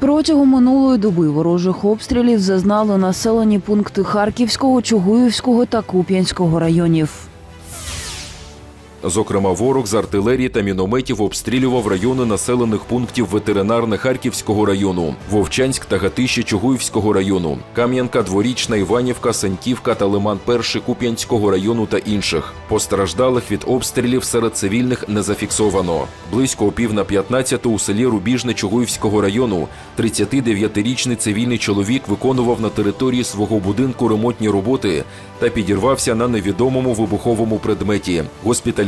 Протягом минулої доби ворожих обстрілів зазнали населені пункти Харківського, Чугуївського та Куп'янського районів. Зокрема, ворог з артилерії та мінометів обстрілював райони населених пунктів ветеринарне Харківського району, Вовчанськ та Гатище Чугуївського району, Кам'янка, Дворічна, Іванівка, Саньківка та Лиман Перший Куп'янського району та інших. Постраждалих від обстрілів серед цивільних не зафіксовано. Близько о пів на 15 у селі Рубіжне Чугуївського району 39-річний цивільний чоловік виконував на території свого будинку ремонтні роботи та підірвався на невідомому вибуховому предметі,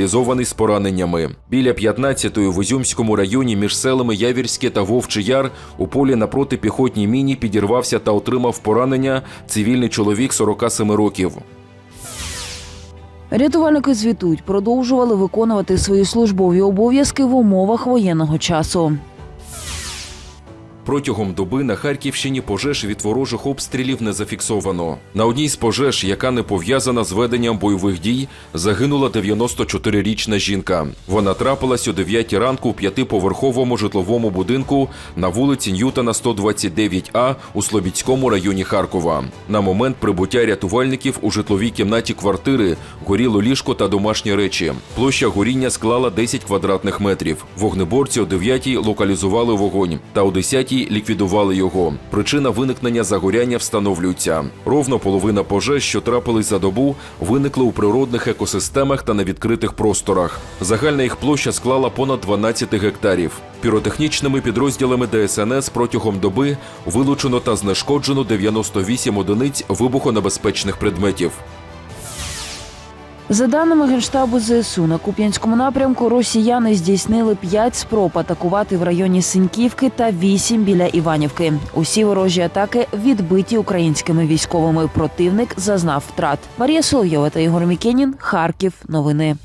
госпіталізований з пораненнями. Біля 15-ї в Ізюмському районі між селами Явірське та Вовчий Яр у полі напроти піхотній міні підірвався та отримав поранення цивільний чоловік 47 років. Рятувальники звітують, продовжували виконувати свої службові обов'язки в умовах воєнного часу. Протягом доби на Харківщині пожеж від ворожих обстрілів не зафіксовано. На одній з пожеж, яка не пов'язана з веденням бойових дій, загинула 94-річна жінка. Вона трапилась о 9 ранку у п'ятиповерховому житловому будинку на вулиці Ньютона 129А у Слобідському районі Харкова. На момент прибуття рятувальників у житловій кімнаті квартири горіло ліжко та домашні речі. Площа горіння склала 10 квадратних метрів. Вогнеборці о 9 локалізували вогонь та о 10 ліквідували його. Причина виникнення загоряння встановлюється. Ровно половина пожеж, що трапились за добу, виникли у природних екосистемах та на відкритих просторах. Загальна їх площа склала понад 12 гектарів. Піротехнічними підрозділами ДСНС протягом доби вилучено та знешкоджено 98 одиниць вибухонебезпечних предметів. За даними Генштабу ЗСУ, на Куп'янському напрямку росіяни здійснили п'ять спроб атакувати в районі Синьківки та вісім біля Іванівки. Усі ворожі атаки відбиті українськими військовими. Противник зазнав втрат. Марія Соловйова та Ігор Мікенін. Харків. Новини.